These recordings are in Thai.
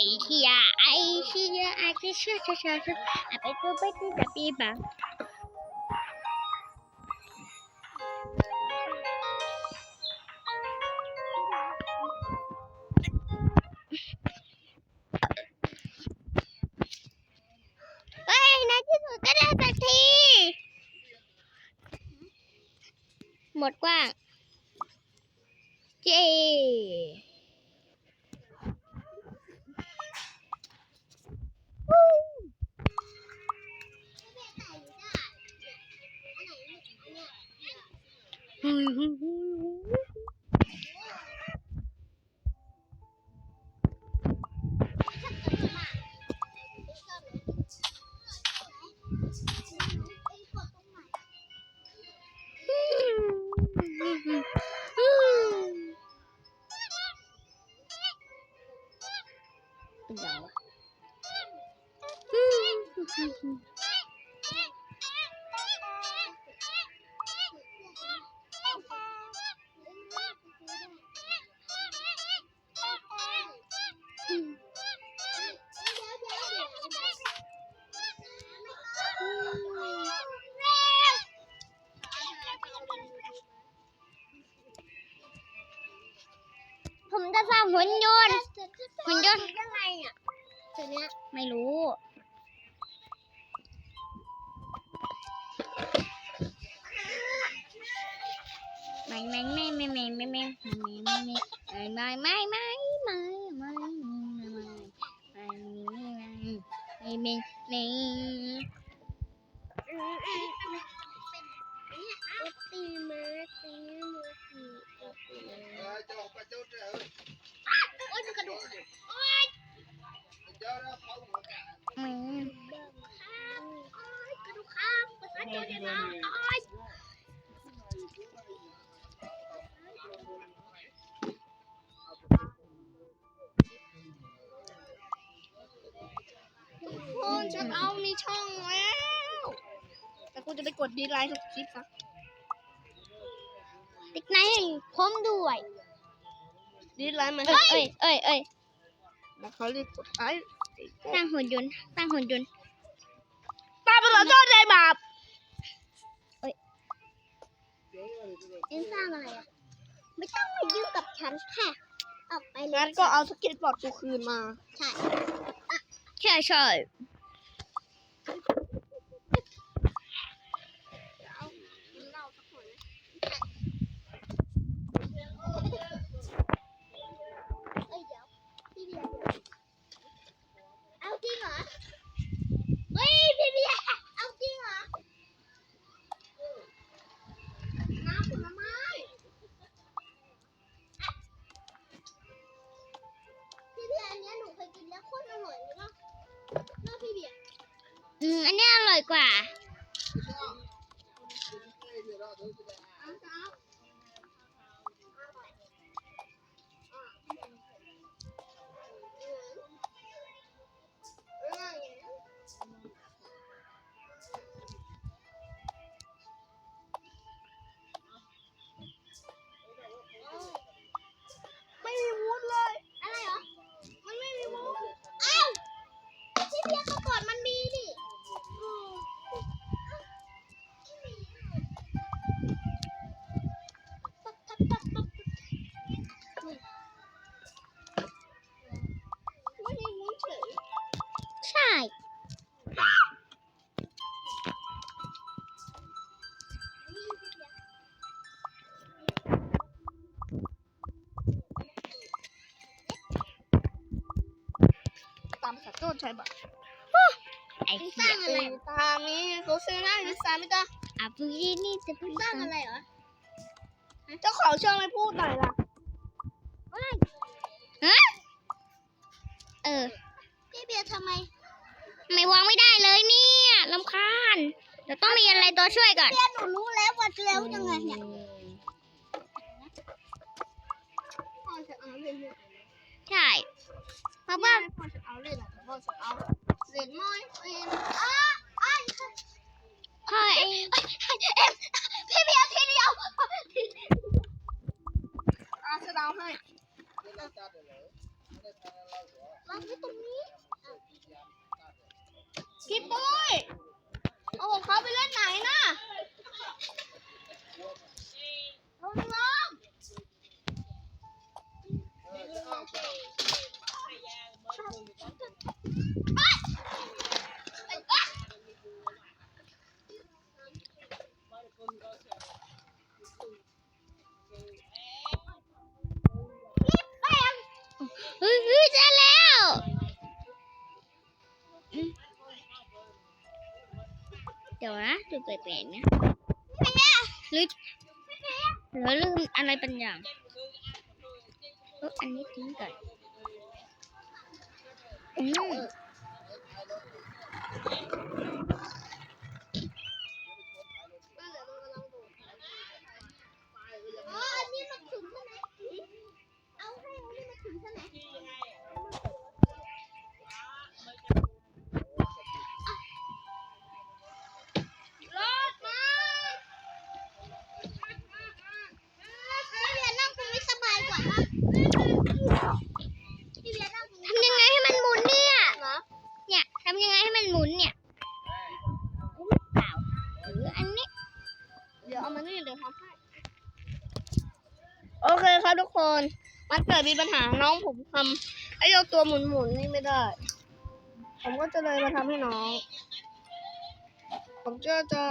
ไอเชียไอเชียไอเชียเ Mhm. หุ่นยนต์ หุ่นยนต์ยังไงอะตัวเนี้ยไม่รู้ ไม่ไม่ไม่ไม่ไม่ไม่ไม่ไม่ไม่ไม่ไม่ไม่ไม่ไม่ไม่ไม่ไม่ไม่ไม่ ตีมือตีมือตีจะออกไปเจ้าเด้อโอ้ยกระดูกเจ้าแล้วเขาหัวกะไม่กระดูกข้ามภาษาเจ้าเดียวนะโอ้ยคนฉันเอามีช่องแล้ว แต่กูจะไปกดดีไลน์ทุกคลิปนะติ๊กไนท์ผมด้วยดีไลน์มันเอ้ยเอ้ยเอ้ยเอ้ยแล้วเขาเรียกกดไลค์สร้างหุ่นยนต์สร้างหุ่นยนต์ตามภาษาเจ้าใจบาปเอ็นสร้างอะไรอะไม่ต้องมายุ่งกับฉันค่ะออกไปเลยงั้นก็เอาสเก็ตบอร์ดกูคืนมา ใช่ใช่ใช่ Và ตามภาษาเจ้าใจบาปไอ้มึงสเหี้ร้ายงอะไรตามนี้เขาซื้อหน้าลิซ่าไม่ได้อาบุรีนี่จะมึเป็นงสร้างอะไรเหรอเจ้าของช่องไม่พูดหน่อยล่ะฮะเออพี่เบียร์ทำไม ไม่วางไม่ได้เลยเนี่ยลำคาญเดี๋ยวต้องมีอะไรตัวช่วยก่อนเบียร์หนูรู้แล้วว่าจะแล้วยังไงเนี่ยพ่อจะเอาเล่นเลยใช่เพราะว่า both are out. Then mine and ah, I. Hi. เอ็มพี่เบียร์ทีเดียวอาสดาวให้วางไว้ตรงนี้พี่ปุ้ยเอาของเขาไปเล่นไหนน่ะลงลง เออจะเอาไปแป้งเฮ้ยเฮ้ยได้แล้วอืมเดี๋ยวนะดูแปลกๆนะหรือหรือลืมอะไรบางอย่างเอออันนี้ทิ้งก่อน อื มันเกิดมีปัญหาน้องผมทำไอ้เจ้าตัวหมุนๆนี่ไม่ได้ ผมก็จะเลยมาทำให้น้อง ผมจะจะ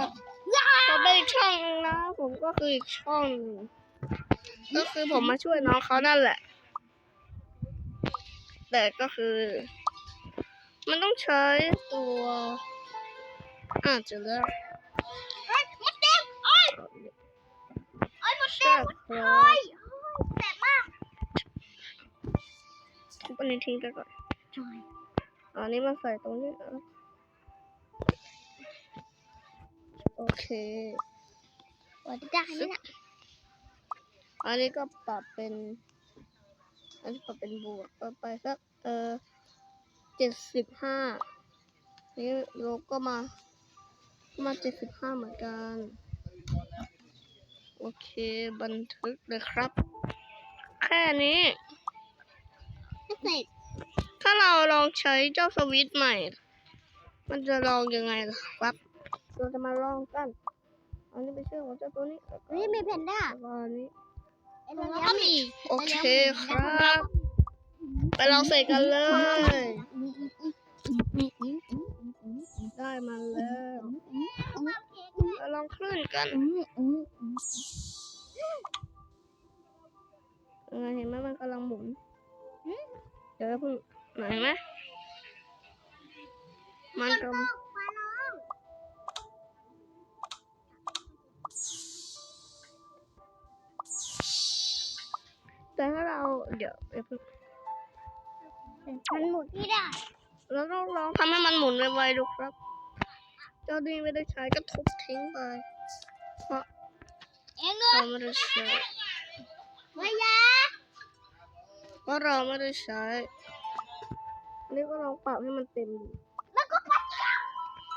จะเป็นอีกช่องหนึงนะ ผมก็คืออีกช่องหนึ่งก็คือผมมาช่วยน้องเขานั่นแหละ แต่ก็คือ มันต้องใช้ตัวอาจจะเลือกเฮ้ยมดแดงโอ้ยโอ้ยมดแดใช่งครัโอ้บย อันนี้ทิ้งไปก่อนออันนี้มาใส่ตรงนี้นะโอเคว่าได้นี่นะอันนี้ก็ปรับเป็น อันนี้ปรับเป็นบวกก็ไปสักเออเจ็ดสิบห้านี่โลก็มา มาเจ็ดสิบห้าเหมือนกัน โอเคบันทึกเลยครับ แค่นี้ไม่ เสร็จ ถ้าเราลองใช้เจ้าสวิตช์ใหม่ มันจะลองยังไงล่ะครับ เราจะมาลองกัน อันนี้ไปเชื่อมกับเจ้าตัวนี้แล้วก็นี่มีแพนด้าแล้วก็อันนี้แล้วก็มีโอเคครับ ไปลองใส่กันเลย ได้มาแล้วไปลองคลื่นกันเออเห็นไหมมันกำลังหมุน เดี๋ยวเพิ่งไหนไหมมันกำมาน้องแต่ถ้าเราเดี๋ยวเดี๋ยวเพิ่งมันหมุนที่ได้เราต้องลองทำให้มันหมุนไวๆดูครับ เจ้านี่ไม่ได้ใช้ก็ทุบทิ้งไปเพราะเอ็งเลเรายไม่ได้ใช้วายา เพราะเราไม่ได้ใช้อันนี้ก็ลองปรับให้มันเต็มดูแล้วก็ปัด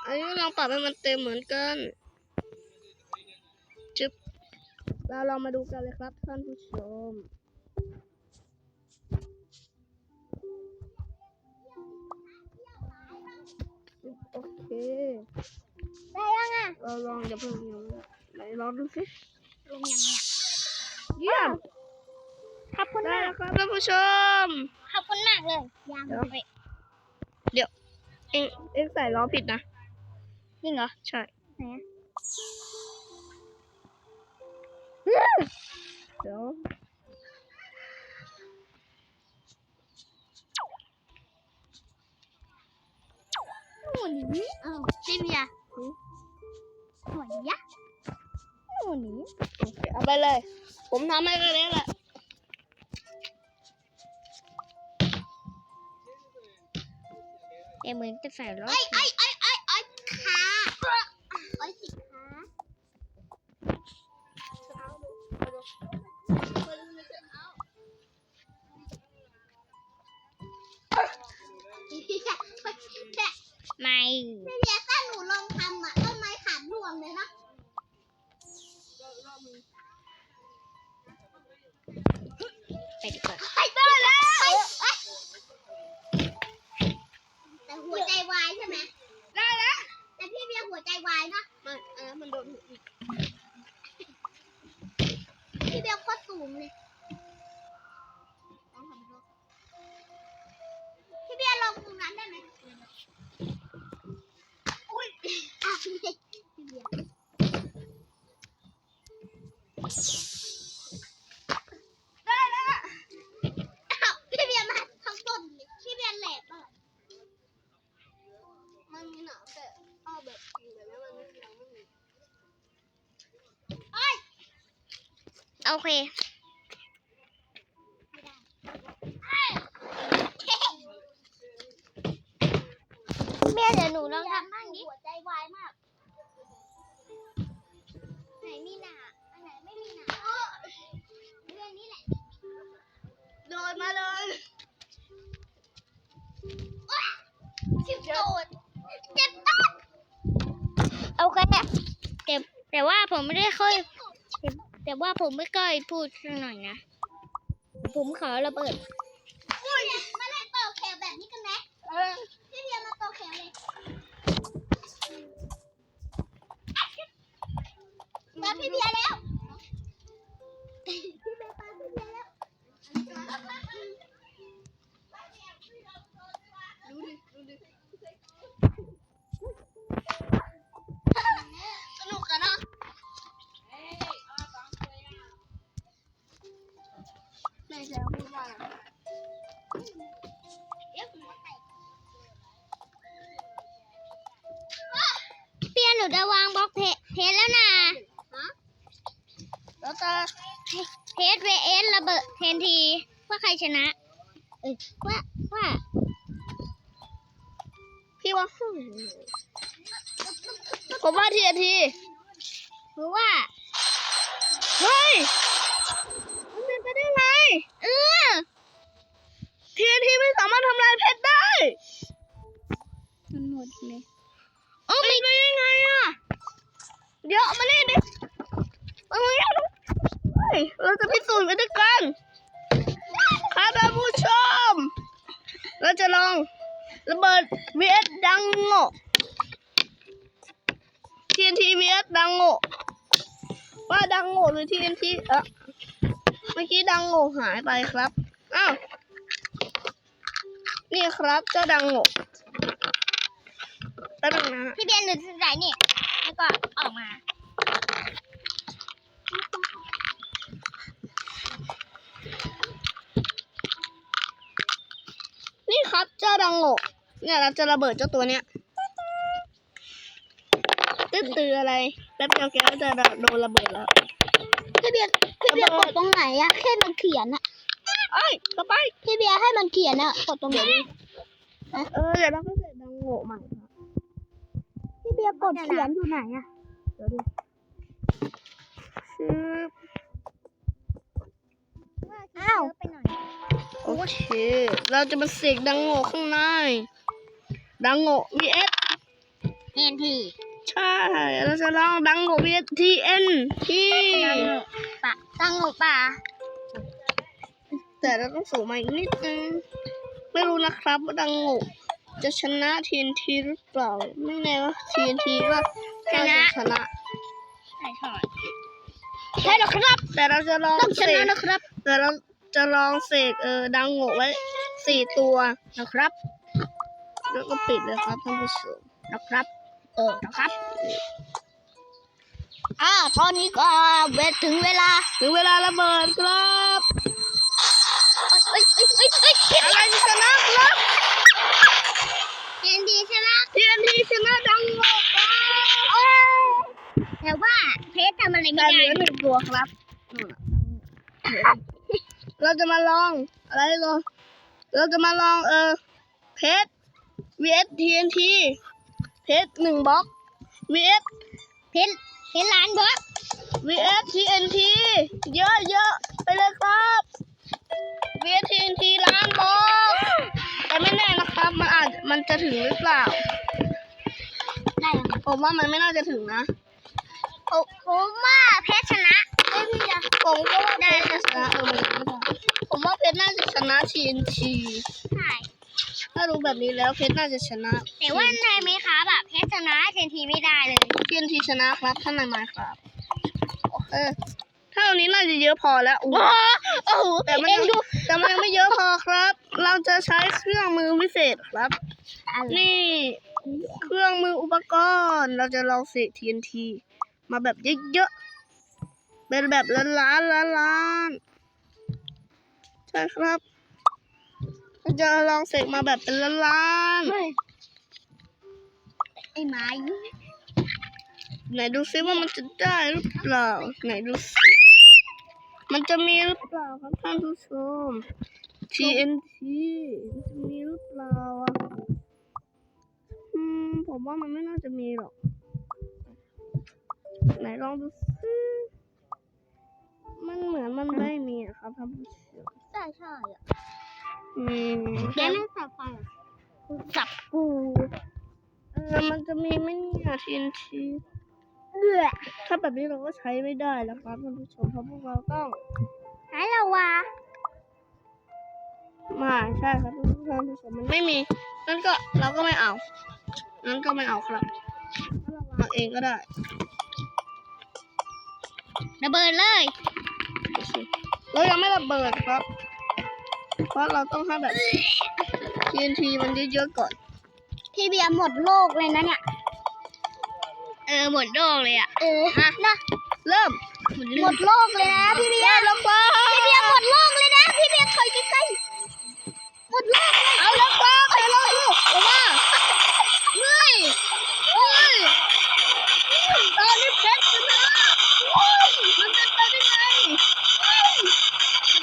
อันนี้ก็ลองปรับให้มันเต็มเหมือนกันจึ๊บเราลองมาดูกันเลยครับท่านผู้ชมโอเคได้ยังอะเราลองอย่าเพิ่งยังไหนลองดูสิลงยังเนี่ยเยี่ยมขอบ คุณได้มาก แล้วครับท่านผู้ชม ขอบคุณมากเลยยังเดี๋ยว เอ็งเอ็งใส่ล้อผิดนะ จริงเหรอใช่ ไหนอะเดี๋ยว หมุนเอ้าพี่เบียร์หมุนยะหมุนโอเคเอาไปเลย ผมทำให้ก็นี้แหละ แต่เหมือนจะใส่รถไอ้ไอ้ไอ้ไอ้ไอ้ขาไอ้สิขาไม่พี่เบียร์ถ้าหนูลองทำอะต้นไม้ขาดร่วงเลยนะ วายใช่ไหมได้แล้วแต่พี่เบีหัวใจวายเนาะมันอันนั้นโดนโดนอีกพี่เบลโคตรสูงเลยพี่เบลยร์ลงตรงนั้นได้ไหมอุ้ย โอเคแม่เดี๋ยวหนูลองทำบ้างดิหัวใจวายมาก ไหนมีหนาอันไหนไม่มีหนาเออเรื่องนี้แหละโดนมาเลยชิบโดดเจ็บตัดโอเคแต่แต่ว่าผมไม่ได้ค่อย แต่ว่าผมไม่ค่อยพูดสักหน่อยนะ ผมขอระเบิด จะวางบล็อกเพเพจแล้วนะแล้วจะเพจเวเอสระเบิดเทนทีว่าใครชนะเอ้ยว่าว่าพี่ว่าผมว่าทีทีหรือว่า เฮ้ย มันเป็นไปได้ไง เออทีทีไม่สามารถทำลายเพชรได้ มันหมดเลย ไม่ไปยังไงอะ เดี๋ยวมานี่ดิเอามานี่ดิเฮ้ยเราจะพิสูจน์ไปด้วยกันครับท่านผู้ชม เราจะลองระเบิด vs ดังโง่ TNT vs ดังโง่ว่าดังโง่หรือ TNT เออเมื่อกี้ดังโง่หายไปครับ อ้าว นี่ครับเจ้าดังโง่ ป๊บนึงนะพี่เบียร์หนูจะใส่นี่ แล้วก็ออกมานี่ครับเจ้าดังโง่เนี่ยเราจะระเบิดเจ้าตัวเนี้ยตื้อตืออะไรแป๊บเดียวแกก็จะโดนระเบิดแล้วพี่เบียร์พี่เบียร์กดตรงไหนอะแค่มันเขียนอะเอ้ยต่อไปพี่เบียร์ให้มันเขียนอะกดตรงไหนเออเดี๋ยวเราก็เสร็จดังโง่ใหม่ครั บียร์กดเขียนอยู่ไหนอะเดี๋ยวดิชืบอ้าวโอเค เราจะมาเสกดังโง่ข้างใน ดังโง่ vs เทนทีใช่ เราจะลองดังโง่ vs tn ที่ปะตั้งหนูป่าแต่เราต้องสูงมาอีกนิดนึง ไม่รู้นะครับว่าดังโง่ จะชนะ TNT หรือเปล่า ไม่แน่ว่า TNT ก็น่าจะชนะใส่ถอดใช่แล้วครับ แต่เราจะลองต้องชเสนะกนะครับ แต่เราจะลองเสกเออดังโง่ไว้สี่ตัวนะครับ แล้วก็ปิดเลยครับท่านผู้ชมนะครับ เออนะครับอ้าวตอนนี้ก็เวทถึงเวลาถึงเวลาระเบิดครับเอ้ยเอ้ยเอ้ยเอ้ยเอ้ยอะไรจะชนะครับ เทนทีชนะ TNT ชนะดังโง่ครับโอ้ยแต่ว่าเพชรทำอะไรไม่ได้เหลือหนึ่งตัวครับ เราจะมาลองอะไรลองเราจะมาลองเออเพชร vs TNT เพชรหนึ่งบล็อก vs เพชรเพชรล้านบล็อก vs TNT เยอะเยอะๆไปเลยครับ vs TNT ล้านบล็อก แต่ไม่แน่นะครับ มันอาจมันจะถึงหรือเปล่า ได้ยังผมว่ามันไม่น่าจะถึงนะผมผมว่าเพชรชนะผมก็ว่าเพชรจะชนะเออมันไม่ได้ผมว่าเพชรน่าจะชนะ TNT ใช่ถ้ารู้แบบนี้แล้วเพชรน่าจะชนะ แต่ว่าในไหมคะแบบเพชรชนะเทนทีไม่ได้เลย TNT ชนะครับท่านนายมาครับโอเค ถ้าวันนี้น่าจะเยอะพอแล้วโอ้โหโอ้โหแต่มันเอ็ยังงดูแต่มันยังไม่เยอะพอครับ เราจะใช้เครื่องมือวิเศษครับ นี่เครื่องมืออุปกรณ์ เราจะลองเสก TNT มาแบบเยอะๆเป็นแบบล้านล้านล้านล้านๆใช่ครับเราจะลองเสกมาแบบเป็นล้านล้านไอ้ไม้ๆไหนดูซิว่ามันจะได้หรือเปล่า ไหนดูซิ มันจะมีหรือเปล่าครับท่านผู้ชม TNT มันจะมีหรือเปล่าอะอืมผมว่ามันไม่น่าจะมีหรอก ไหนลองดูซิมันเหมือนมันไม่มีอะครับท่านผู้ชมใช่ใช่อะอืมแกไม่สับไฟอะสับกูเออมันจะมีไหมเนี่ย TNT เบื่อ ถ้าแบบนี้เราก็ใช้ไม่ได้แล้วครับท่านผู้ชมเพราะพวกเราต้องหายละวะมาใช่ครับท่านผู้ชมมันไม่มีนั่นก็เราก็ไม่เอานั่นก็ไม่เอาครับเราเองก็ได้ระเบิดเลย เรายังไม่ระเบิดครับ เพราะเราต้องให้แบบ TNT มันเยอะๆก่อน พี่เบียร์หมดโลกเลยนะเนี่ย ออหมดโลกเลยอะ เออนะ เริ่มหมดหเลืมอดดโลกเลยนะพี่เบียร์แล้วก็พี่เบียร์หมดโลกเลยนะพี่เบียร์ถอยใกล้ๆหมดโลกเลยเอาแล้วก็ใครรอดูผมว่าเฮ้ยเฮ้ยตอนนี้เพชรชนะมันเป็นไปได้ไง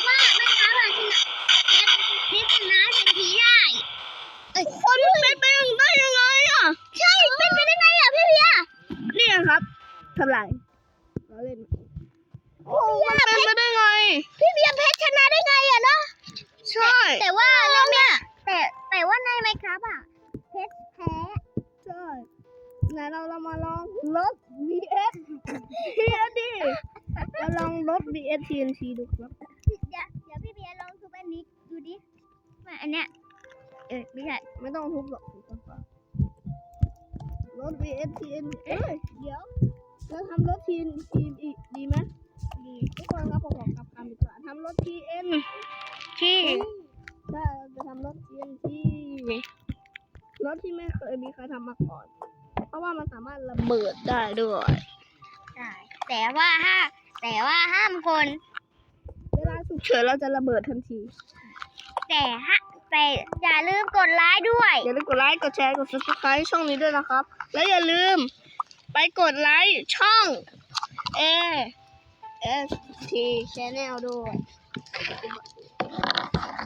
ว่าแม่ค้าแบบชนะเพชรชนะทันทีได้ คนเป็นไปอย่างได้ยังไงอะ ใช่ เป็นไปได้ไงอะพี่เบียร์ เนี่ยครับ ทำลายเราเล่นโอ้มันเป็นไปได้ไง พี่เบียร์เพชรชนะได้ไงอะเนาะใช่ แต่ว่าในเนี่ยแต่แต่ว่าในไมครับอะเพชรแพ้ใช่ไหนเราเรามาลองลด VS TNT เราลองลด VS TNT ดูครับเดี๋ยวเดี๋ยวพี่เบียร์ลองทุบอันนี้ดูดิมาอันเนี้ยเออไม่ใช่ไม่ต้องทุบหรอกทุบก่อนลด VS TNT เอ้ยเดี๋ยว เราทำลด TNT อีกดีไหมดีทุกคนครับผมขอกลับคำดีกว่าทำลด TN ที่ ใช่เราจะทำรถ TNT รถที่ไม่เคยมีใครทำมาก่อน เพราะว่ามันสามารถระเบิดได้ด้วย ได้แต่ว่าห้าแต่ว่าห้ามคน เวลาฉุกเฉินเราจะระเบิดทันที แต่ฮะแต่อย่าลืมกดไลค์ด้วย อย่าลืมกดไลค์ กดแชร์ กด subscribe ช่องนี้ด้วยนะครับ และอย่าลืม ไปกดไลค์ช่อง A S T Channel ด้วย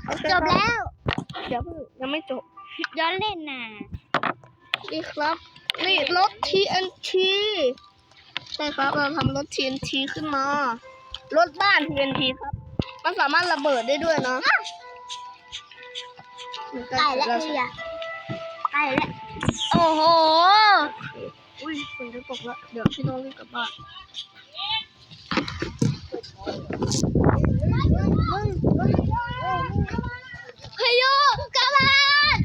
โอเคจบแล้วเดี๋ยวเพิ่งยังไม่จบ ย้อนเล่นน่ะนี่ครับ นี่รถ TNT ใช่ครับ เราทำรถ TNT ขึ้นมา รถบ้าน TNT ครับ มันสามารถระเบิดได้ด้วยเนาะตายแล้วพี่เบียร์ตายแล้วโอ้โห อุ้ยฝนจะตกละเดี๋ยวพี่น้องรีบกลับบ้านพายุกลับบ้าน